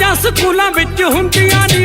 ਗੱਲਾਂ ਸਕੂਲਾਂ ਵਿੱਚ ਹੁੰਦੀਆਂ ਨਹੀਂ